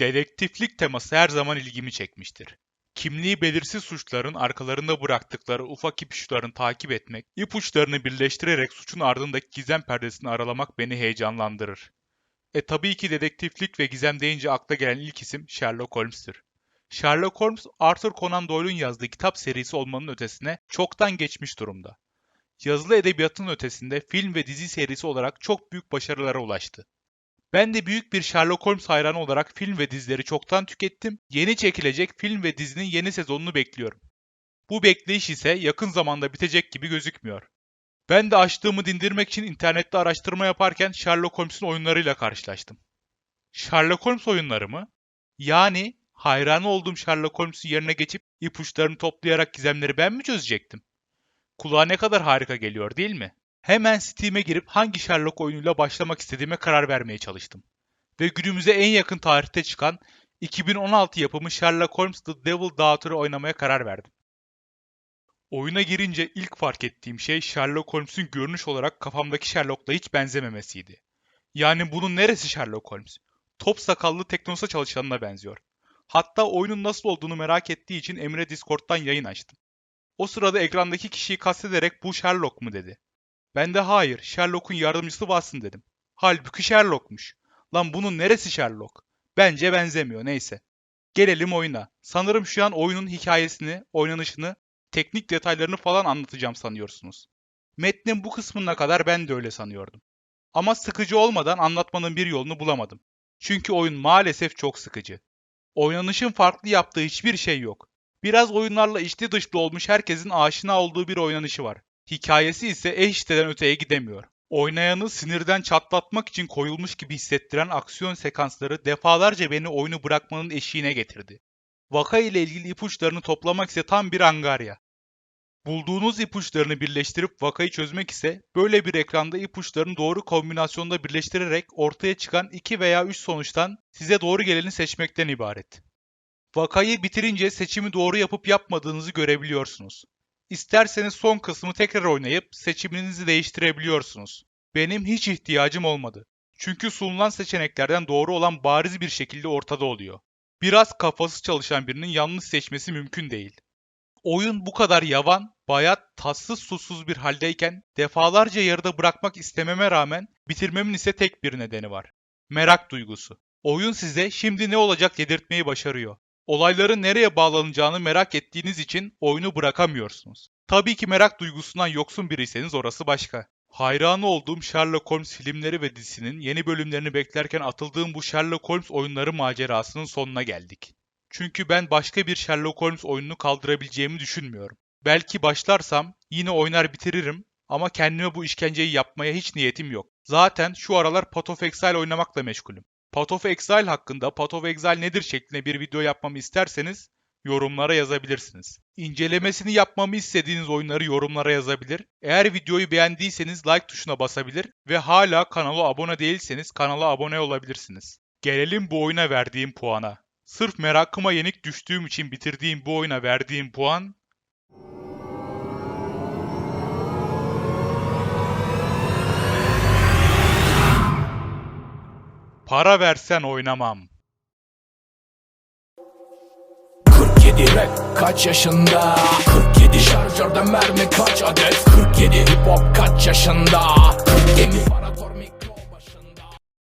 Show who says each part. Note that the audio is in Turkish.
Speaker 1: Dedektiflik teması her zaman ilgimi çekmiştir. Kimliği belirsiz suçların arkalarında bıraktıkları ufak ipuçlarını takip etmek, ipuçlarını birleştirerek suçun ardındaki gizem perdesini aralamak beni heyecanlandırır. E tabii ki dedektiflik ve gizem deyince akla gelen ilk isim Sherlock Holmes'tir. Sherlock Holmes, Arthur Conan Doyle'un yazdığı kitap serisi olmanın ötesine çoktan geçmiş durumda. Yazılı edebiyatın ötesinde film ve dizi serisi olarak çok büyük başarılara ulaştı. Ben de büyük bir Sherlock Holmes hayranı olarak film ve dizileri çoktan tükettim. Yeni çekilecek film ve dizinin yeni sezonunu bekliyorum. Bu bekleyiş ise yakın zamanda bitecek gibi gözükmüyor. Ben de açlığımı dindirmek için internette araştırma yaparken Sherlock Holmes'un oyunlarıyla karşılaştım. Sherlock Holmes oyunları mı? Yani hayranı olduğum Sherlock Holmes'un yerine geçip ipuçlarını toplayarak gizemleri ben mi çözecektim? Kulağa ne kadar harika geliyor değil mi? Hemen Steam'e girip hangi Sherlock oyunuyla başlamak istediğime karar vermeye çalıştım. Ve günümüze en yakın tarihte çıkan 2016 yapımı Sherlock Holmes The Devil Daughter'ı oynamaya karar verdim. Oyuna girince ilk fark ettiğim şey Sherlock Holmes'un görünüş olarak kafamdaki Sherlock'la hiç benzememesiydi. Yani bunun neresi Sherlock Holmes? Top sakallı teknosa çalışanına benziyor. Hatta oyunun nasıl olduğunu merak ettiği için Emre Discord'dan yayın açtım. O sırada ekrandaki kişiyi kastederek bu Sherlock mu dedi. Ben de hayır, Sherlock'un yardımcısı Watson dedim. Halbuki Sherlock'muş. Lan bunun neresi Sherlock? Bence benzemiyor, neyse. Gelelim oyuna. Sanırım şu an oyunun hikayesini, oynanışını, teknik detaylarını falan anlatacağım sanıyorsunuz. Metnin bu kısmına kadar ben de öyle sanıyordum. Ama sıkıcı olmadan anlatmanın bir yolunu bulamadım. Çünkü oyun maalesef çok sıkıcı. Oynanışın farklı yaptığı hiçbir şey yok. Biraz oyunlarla içli dışlı olmuş herkesin aşina olduğu bir oynanışı var. Hikayesi ise eş siteden öteye gidemiyor. Oynayanı sinirden çatlatmak için koyulmuş gibi hissettiren aksiyon sekansları defalarca beni oyunu bırakmanın eşiğine getirdi. Vaka ile ilgili ipuçlarını toplamak ise tam bir angarya. Bulduğunuz ipuçlarını birleştirip vakayı çözmek ise böyle bir ekranda ipuçlarını doğru kombinasyonda birleştirerek ortaya çıkan 2 veya 3 sonuçtan size doğru geleni seçmekten ibaret. Vakayı bitirince seçimi doğru yapıp yapmadığınızı görebiliyorsunuz. İsterseniz son kısmı tekrar oynayıp seçiminizi değiştirebiliyorsunuz. Benim hiç ihtiyacım olmadı. Çünkü sunulan seçeneklerden doğru olan bariz bir şekilde ortada oluyor. Biraz kafası çalışan birinin yanlış seçmesi mümkün değil. Oyun bu kadar yavan, bayat, tatsız susuz bir haldeyken defalarca yarıda bırakmak istememe rağmen bitirmemin ise tek bir nedeni var. Merak duygusu. Oyun size şimdi ne olacak dedirtmeyi başarıyor. Olayların nereye bağlanacağını merak ettiğiniz için oyunu bırakamıyorsunuz. Tabii ki merak duygusundan yoksun biriyseniz orası başka. Hayranı olduğum Sherlock Holmes filmleri ve dizisinin yeni bölümlerini beklerken atıldığım bu Sherlock Holmes oyunları macerasının sonuna geldik. Çünkü ben başka bir Sherlock Holmes oyununu kaldırabileceğimi düşünmüyorum. Belki başlarsam yine oynar bitiririm ama kendime bu işkenceyi yapmaya hiç niyetim yok. Zaten şu aralar Path of Exile oynamakla meşgulüm. Path of Exile hakkında Path of Exile nedir şeklinde bir video yapmamı isterseniz yorumlara yazabilirsiniz. İncelemesini yapmamı istediğiniz oyunları yorumlara yazabilir. Eğer videoyu beğendiyseniz like tuşuna basabilir ve hala kanala abone değilseniz kanala abone olabilirsiniz. Gelelim bu oyuna verdiğim puana. Sırf merakıma yenik düştüğüm için bitirdiğim bu oyuna verdiğim puan Para versen oynamam.
Speaker 2: 47 rap kaç yaşında? 47 şarjörde mermi kaç adet? 47 hip hop kaç yaşında? 47 para